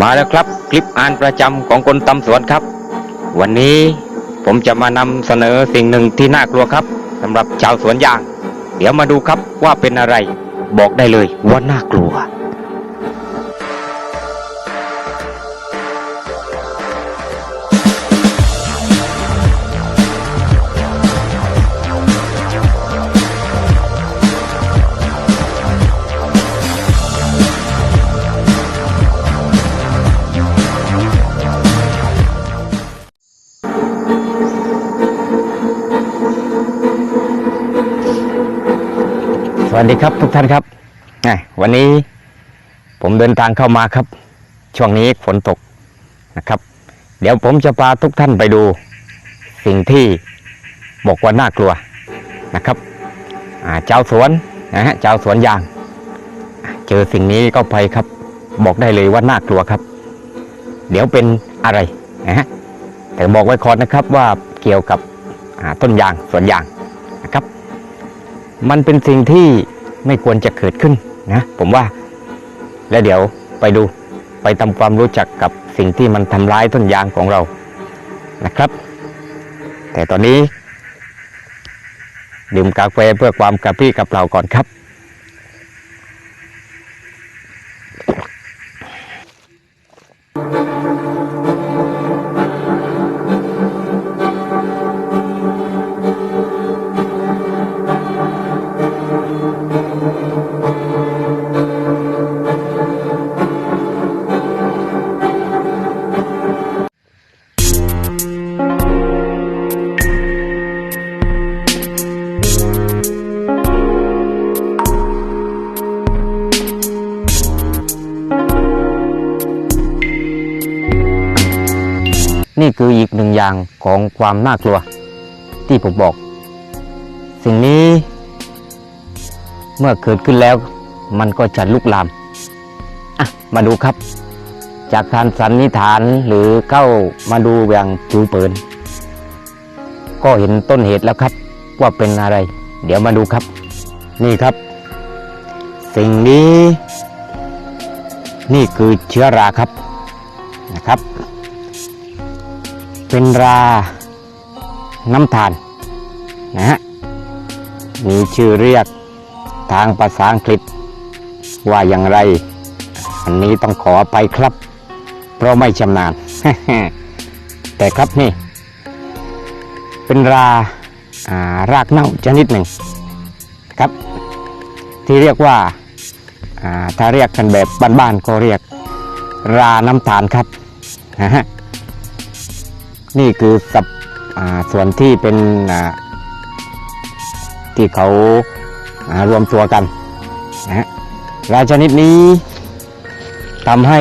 มาแล้วครับคลิปอ่านประจำของคนตำสวนครับ วันนี้ผมจะมานำเสนอสิ่งหนึ่งที่น่ากลัวครับ สำหรับชาวสวนยาง เดี๋ยวมาดูครับว่าเป็นอะไร บอกได้เลยว่าน่ากลัว วัสดีครับทุกท่านครับวันนี้ผมเดินทางเข้ามาครับ ช่วงนี้ฝนตกนะครับ เดี๋ยวผมจะพาทุกท่านไปดู สิ่งที่บอกว่าน่ากลัวนะครับอ่าเจ้าสวนนะฮะเจ้าสวนยาง เจอสิ่งนี้ก็ไปครับ บอกได้เลยว่าน่ากลัวครับ เดี๋ยวเป็นอะไรนะฮะแต่บอกไว้ก่อนนะครับว่าเกี่ยวกับต้นยางสวนยางนะครับ มันเป็นสิ่งที่ ไม่ควรจะเกิดขึ้นนะผมว่า แล้วเดี๋ยวไปดูไปทำความรู้จักกับสิ่งที่มันทำร้ายต้นยางของเรานะครับ แต่ตอนนี้ ดื่มกาแฟเพื่อความกระปรี้กระเปร่าก่อนครับ นี่คืออีกหนึ่งอย่างของความน่ากลัว ที่ผมบอก สิ่งนี้ เมื่อเกิดขึ้นแล้ว มันก็จะลุกลามอะมาดูครับ จากการสันนิษฐานหรือเข้ามาดูอย่างผิวเผิน ก็เห็นต้นเหตุแล้วครับ ว่าเป็นอะไร เดี๋ยวมาดูครับ นี่ครับ สิ่งนี้ นี่คือเชื้อราครับนะครับ เป็นราน้ำตาลนะฮะมีชื่อเรียกทางภาษาอังกฤษว่าอย่างไร อันนี้ต้องขอไปครับ เพราะไม่ชำนาญ แต่ครับนี่ เป็นราารากเน่าชนิดหนึ่งครับ ที่เรียกว่าอ่าถ้าเรียกกันแบบบ้านๆก็เรียกราน้ำตาลครับนะฮะ นี่คือสับอ่าส่วนที่เป็นอ่าที่เขาอ่ารวมตัวกันนะฮะราชนิดนี้ทำให้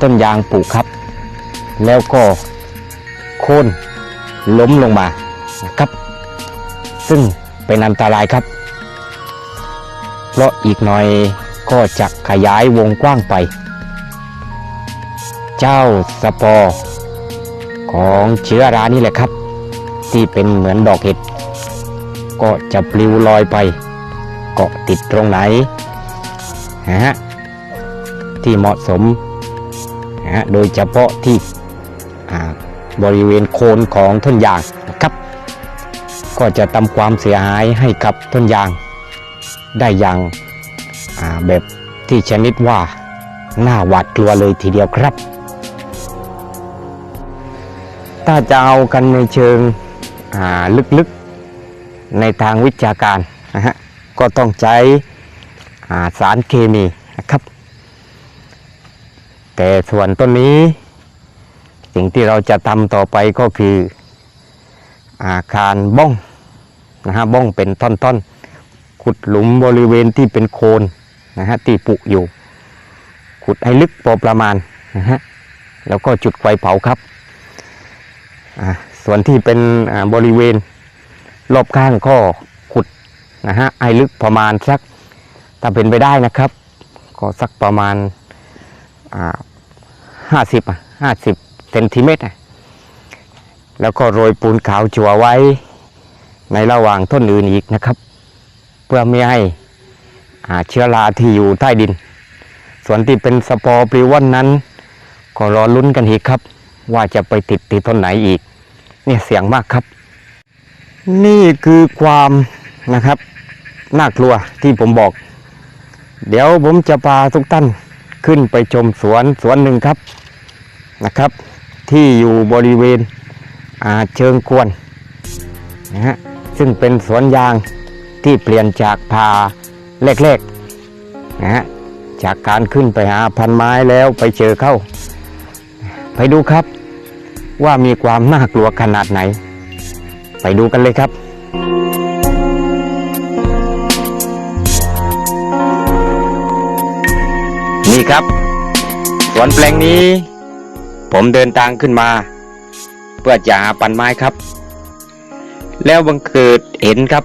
ต้นยางปลูกครับ แล้วก็โค่นล้มลงมานะครับ ซึ่งเป็นอันตรายครับ เพราะอีกหน่อยก็จะขยายวงกว้างไป เจ้าสปอร์ ของเชื้อรานี่แหละครับ ที่เป็นเหมือนดอกเห็ด ก็จะปลิวลอยไป เกาะติดตรงไหนนะฮะที่เหมาะสมนะฮะโดยเฉพาะที่บริเวณโคนของต้นยางนะครับ ก็จะทำความเสียหายให้กับต้นยาง ได้อย่างาแบบที่ชนิดว่าน่าหวาดกลัวเลยทีเดียวครับ ถ้าจะเอากันในเชิงลึกๆในทางวิชาการนะฮะก็ต้องใช้สารเคมีนะครับ แต่ส่วนต้นนี้ สิ่งที่เราจะทำต่อไปก็คืออาการบ้องนะฮะบ้องเป็นท่อนๆ ขุดหลุมบริเวณที่เป็นโคนนะฮะที่ปุอยู่ ขุดให้ลึกพอประมาณนะฮะแล้วก็จุดไฟเผาครับ ส่วนที่เป็นบริเวณรอบข้างก็ขุดนะฮะให้ลึกประมาณสักถ้าเป็นไปได้นะครับ ก็สักประมาณห้าสิบห้าสิบเซนติเมตรแล้วก็โรยปูนขาวจั่วไว้ในระหว่างต้นอื่นอีกนะครับ เพื่อไม่ให้เชื้อราที่อยู่ใต้ดิน ส่วนที่เป็นสปอร์ปลิวอนนั้น ก็รอลุ้นกันอีกครับ ว่าจะไปติดติดต้นไหนอีก เนี่ยเสียงมากครับ นี่คือความนะครับน่ากลัวที่ผมบอก เดี๋ยวผมจะพาทุกท่านขึ้นไปชมสวนสวนหนึ่งครับนะครับ ที่อยู่บริเวณเชิงกวนนะฮะซึ่งเป็นสวนยางที่เปลี่ยนจากพาแรกๆนะฮะจากการขึ้นไปหาพันไม้แล้วไปเจอเข้า ไปดูครับว่ามีความน่ากลัวขนาดไหน ไปดูกันเลยครับ นี่ครับสวนแปลงนี้ ผมเดินทางขึ้นมา เพื่อจะหาปันไม้ครับ แล้วบังเกิดเห็นครับ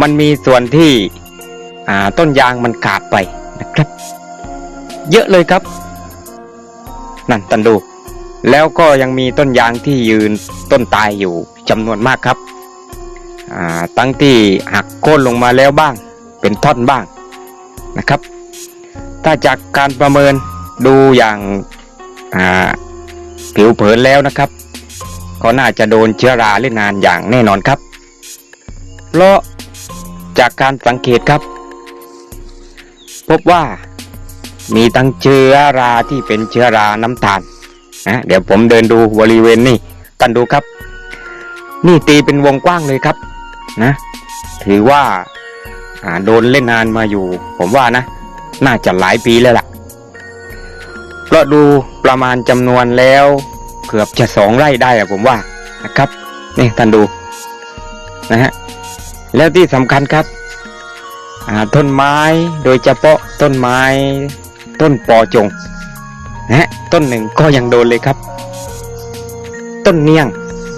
มันมีส่วนที่ต้นยางมันขาดไปนะครับ เยอะเลยครับ นั่นตันดู แล้วก็ยังมีต้นยางที่ยืนต้นตายอยู่จำนวนมากครับตั้งที่หักโค่นลงมาแล้วบ้าง เป็นท่อนบ้างนะครับ ถ้าจากการประเมินดูอย่างาผิวเผินแล้วนะครับก็น่าจะโดนเชื้อราเล่นงานอย่างแน่นอนครับ เพราะจากการสังเกตครับ พบว่า มีทั้งเชื้อราที่เป็นเชื้อราน้ำตาลนะเดี๋ยวผมเดินดูบริเวณนี่กันดูครับ นี่ตีเป็นวงกว้างเลยครับนะ ถือว่าโดนเล่นงานมาอยู่ ผมว่านะ น่าจะหลายปีแล้วล่ะเพราะดูประมาณจำนวนแล้วเกือบจะสองไร่ได้อะผมว่านะครับนี่ท่านดูนะฮะแล้วที่สำคัญครับต้นไม้โดยเฉพาะต้นไม้ ต้นปอจงนะฮะต้นหนึ่งก็ยังโดนเลยครับ ต้นเนียง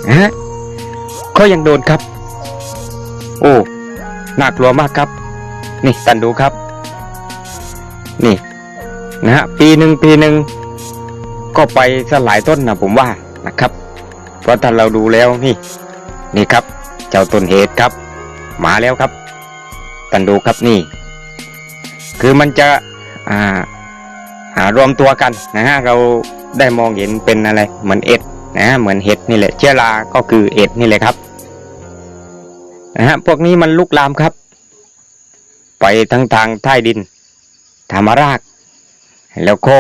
นะฮะก็ยังโดนครับ โอ้น่ากลัวมากครับ นี่ท่านดูครับ นี่ นะฮะปีหนึ่งปีหนึ่งก็ไปสลายต้นนะผมว่านะครับ เพราะถ้าเราดูแล้วนี่ นี่ครับ เจ้าต้นเหตุครับ มาแล้วครับตันดูครับนี่ คือมันจะอ่า รวมตัวกันนะฮะเราได้มองเห็นเป็นอะไรเหมือนเอ็ดนะะเหมือนเห็ดนี่แหละเชื้อราก็คือเอ็ดนี่แหละครับนะฮะพวกนี้มันลุกลามครับ ไปทั้งทางใต้ดิน ธรรมราก แล้วก็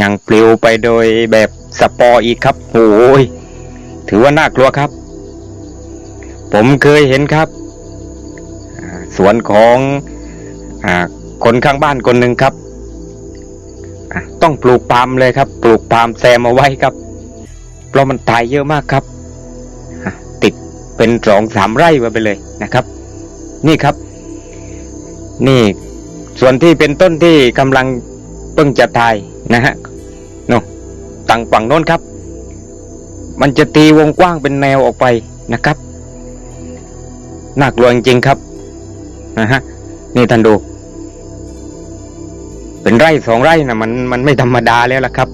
ยังปลิวไปโดยแบบสปอร์อีกครับโอ้ยถือว่าน่ากลัวครับ ผมเคยเห็นครับ สวนของอคนข้างบ้านคนหนึ่งครับ ต้องปลูกปาล์มเลยครับ ปลูกปาล์มแซมเอาไว้ครับ เพราะมันตายเยอะมากครับติดเป็นสองสามไร่ไปเลยนะครับ นี่ครับ นี่ส่วนที่เป็นต้นที่กำลังเพิ่งจะตายนะฮะโน่นตังฝั่งโน้นครับ มันจะตีวงกว้างเป็นแนวออกไปนะครับน่ากลัวจริงๆครับนะฮะนี่ท่านดู เป็นไร่สองไร่นะมันมันไม่ธรรมดาแล้วล่ะครับ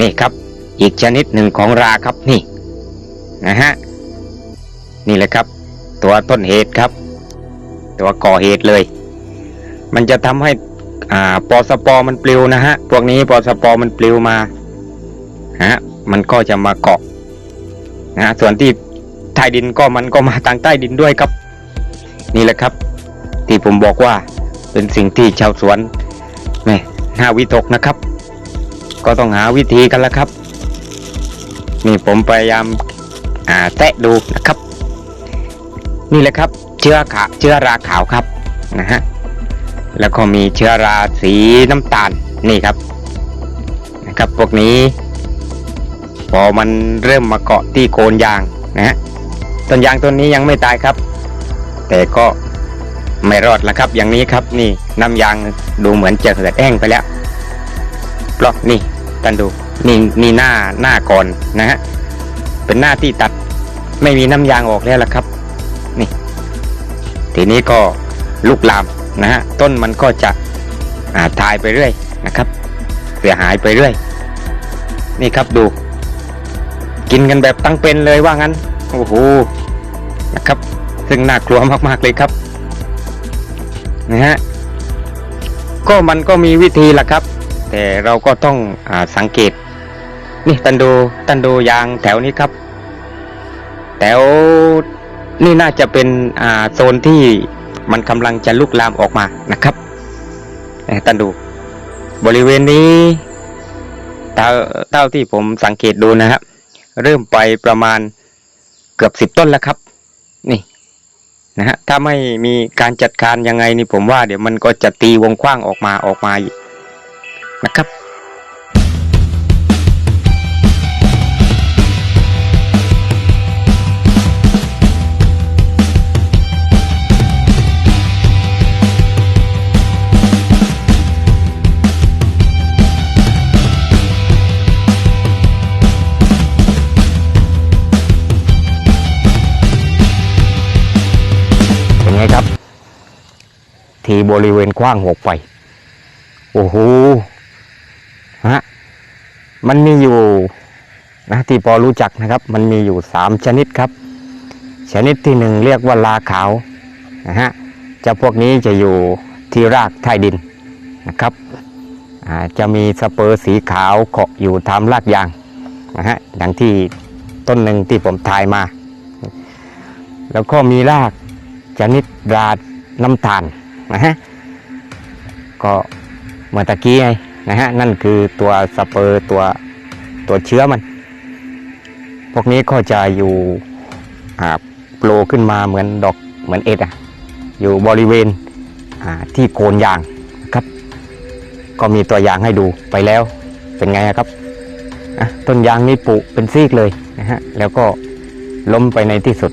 นี่ครับ อีกชนิดหนึ่งของราครับนี่นะฮะนี่แหละครับ ตัวต้นเหตุครับ ตัวก่อเหตุเลย มันจะทำให้อ่าปอสปอมันปลิวนะฮะพวกนี้ปอสปอมันปลิวมาฮะมันก็จะมาเกาะนะฮะส่วนที่ใต้ดินก็มันก็มาทางใต้ดินด้วยครับ นี่แหละครับ ที่ผมบอกว่าเป็นสิ่งที่ชาวสวน แม่น่าวิตกนะครับ ก็ต้องหาวิธีกันแล้วครับ นี่ผมพยายามอ่าแตะดูนะครับ นี่แหละครับ เชื้อขาเชื้อราขาวครับนะฮะแล้วก็มีเชื้อราสีน้ำตาลนี่ครับนะครับพวกนี้พอมันเริ่มมาเกาะที่โคนยางนะฮะต้นยางต้นนี้ยังไม่ตายครับ แต่ก็ ไม่รอดแล้วครับ อย่างนี้ครับนี่น้ำยางดูเหมือนจะเหือดแห้งไปแล้วเพราะนี่ท่านดูนี่นี่หน้าหน้าก่อนนะฮะเป็นหน้าที่ตัดไม่มีน้ำยางออกแล้วล่ะครับ นี่ ทีนี้ก็ลุกลามนะฮะต้นมันก็จะอ่าตายไปเรื่อยนะครับ เสียหายไปเรื่อย นี่ครับดู กินกันแบบตั้งเป็นเลยว่างั้นโอ้โหนะครับ ซึ่งน่ากลัวมากๆเลยครับ นะฮะก็มันก็มีวิธีละครับ แต่เราก็ต้องอสังเกต นี่ตันดูตันดูยางแถวนี้ครับ แถวนี่น่าจะเป็นโซนที่มันกำลังจะลุกลามออกมานะครับนี่ตันดู บริเวณนี้เท่าเท่าที่ผมสังเกตดูนะครับ เริ่มไปประมาณเกือบสิบต้นแล้วครับ นี่ นะฮะถ้าไม่มีการจัดการยังไงนี่ผมว่า เดี๋ยวมันก็จะตีวงกว้างออกมาออกมาอีกนะครับ ทีบริเวณกว้างหกไป โอ้โหฮะมันมีอยู่นะที่พอรู้จักนะครับ มันมีอยู่สามชนิดครับ ชนิดที่หนึ่งเรียกว่าลาขาวนะฮะจะพวกนี้จะอยู่ที่รากใต้ดินนะครับจะมีสเปอร์สีขาวเกาะอยู่ตามรากยางนะฮะอย่างที่ต้นหนึ่งที่ผมถ่ายมา แล้วก็มีรากชนิดราดน้ำตาล นะฮะก็เมื่อตะกี้ไงนะฮะนั่นคือตัวสเปอร์ตัวตัวเชื้อมัน พวกนี้ก็จะอยู่อ่าโผล่ขึ้นมาเหมือนดอกเหมือนเอ็ดอะอยู่บริเวณอ่าที่โคนยางนะครับ ก็มีตัวอย่างให้ดูไปแล้วเป็นไงครับอะต้นยางนี่ปุเป็นซีกเลยนะฮะแล้วก็ล้มไปในที่สุด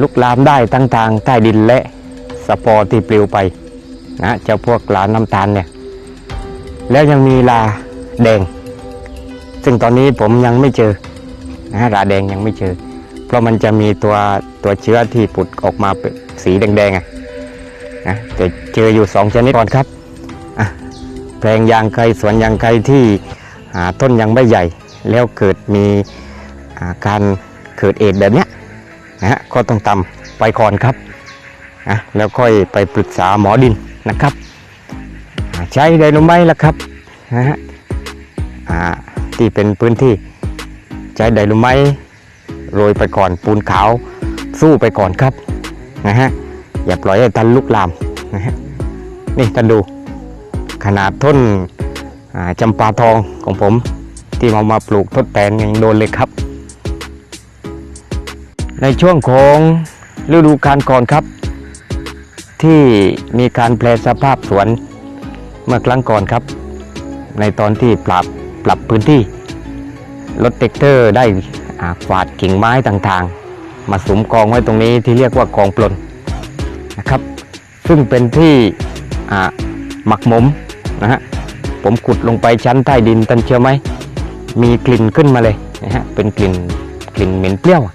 ลุกลามได้ทั้งทางใต้ดินและ สปอร์ที่ปลิวไปนะเจ้าพวกลาน้ำตาลเนี่ย แล้วยังมีลาแดง ซึ่งตอนนี้ผมยังไม่เจอนะลาแดงยังไม่เจอ เพราะมันจะมีตัวตัวเชื้อที่ปุดออกมาเป็นสีแดงๆอะนะแต่เจออยู่สองชนิดก่อนครับแปลงยางไกลสวนยางไกลที่อ่าต้นยังไม่ใหญ่ แล้วเกิดมีการเกิดเอดแบบเนี้ยนะฮะก็ต้องตำไปก่อนครับ นะแล้วค่อยไปปรึกษาหมอดินนะครับใช้ไดโนไมต์ละครับนะฮะที่เป็นพื้นที่ใช้ไดโนไมต์โรยไปก่อนปูนขาวสู้ไปก่อนครับนะฮะอย่าปล่อยให้ทันลุกลามนะฮะนี่ท่านดูขนาดต้นอ่าจำปาทองของผม ที่เอามาปลูกทดแทนยังโดนเลยครับ ในช่วงของฤดูกาลก่อนครับ ที่มีการแปลสภาพสวนเมื่อครั้งก่อนครับ ในตอนที่ปรับปรับพื้นที่รถเตกเตอร์ได้อ่าฝาดกิ่งไม้ต่างๆ มาสุมกองไว้ตรงนี้ที่เรียกว่ากองปลนนะครับ ซึ่งเป็นที่หมักหมมนะฮะผมขุดลงไปชั้นใต้ดินตันเชื่อไหมมีกลิ่นขึ้นมาเลยนะฮะเป็นกลิ่นกลิ่นเหม็นเปรี้ยวอะ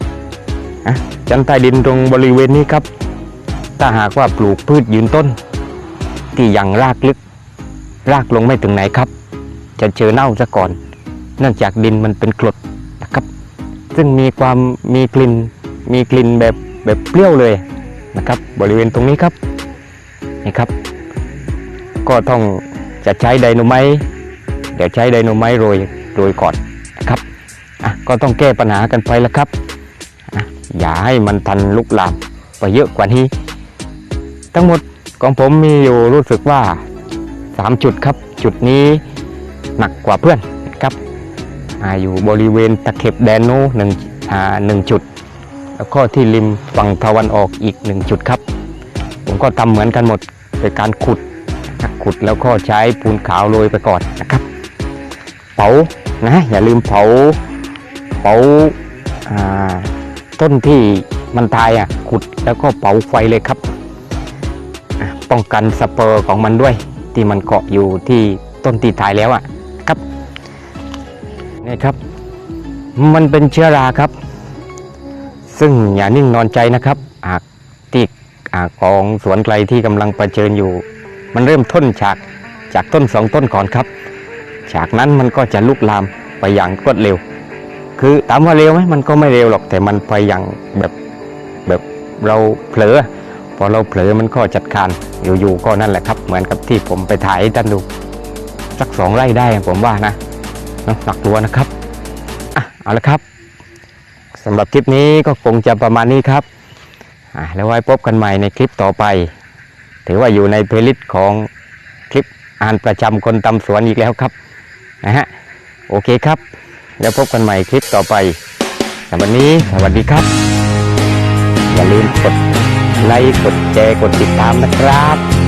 อะจันใต้ดินตรงบริเวณนี้ครับ ถ้าหากว่าปลูกพืชยืนต้น ที่ยังรากลึก รากลงไม่ถึงไหนครับ จะเจอเน่าซะก่อน เนื่องจากดินมันเป็นกรดนะครับ ซึ่งมีความมีกลิ่นมีกลิ่นแบบแบบเปรี้ยวเลยนะครับ บริเวณตรงนี้ครับนี่ครับ ก็ต้องจะใช้ไดโนไมต์เดี๋ยวใช้ไดโนไมต์โรยโรยก่อนนะครับอะก็ต้องแก้ปัญหากันไปแล้วครับอย่าให้มันทันลุกลามไปเยอะกว่านี้ ทั้งหมดของผมมีอยู่รู้สึกว่า 3 จุดครับ จุดนี้หนักกว่าเพื่อนครับออยู่บริเวณตะเข็บแดนโนหนึ่งหนึ่งจุด แล้วก็ที่ริมฝั่งตะวันออกอีกหนึ่งจุดครับ ผมก็ทำเหมือนกันหมดโดยการขุดขุดแล้วก็ใช้ปูนขาวโรยไปก่อนนะครับ เผานะอย่าลืมเผาเผาาต้นที่มันตายอะขุดแล้วก็เผาไฟเลยครับ ป้องกันสเปอร์ของมันด้วย ที่มันเกาะอยู่ที่ต้นที่ตายแล้วอะครับนี่ครับ มันเป็นเชื้อราครับ ซึ่งอย่านิ่งนอนใจนะครับหากที่อ่าของสวนไกลที่กำลังประเชิญอยู่ มันเริ่มต้นจากจากต้นสองต้นก่อนครับ จากนั้นมันก็จะลุกลามไปอย่างรวดเร็ว คือถามว่าเร็วไหมมันก็ไม่เร็วหรอกแต่มันไปอย่างแบบแบบเราเผลอ พอเราเผลอมันก็จัดการอยู่ๆก็นั่นแหละครับ เหมือนกับที่ผมไปถ่ายให้ท่านดูสักสองไร่ได้ผมว่านะนะหนักตัวนะครับอะเอาละครับสำหรับคลิปนี้ก็คงจะประมาณนี้ครับอะแล้วไว้พบกันใหม่ในคลิปต่อไป ถือว่าอยู่ในเพลิสของคลิปอ่านประจำคนตำสวนอีกแล้วครับนะฮะโอเคครับ แล้วพบกันใหม่คลิปต่อไปสำหรับวันนี้สวัสดีครับ อย่าลืมกด ดไลค์กดแชร์กดติดตามนะครับ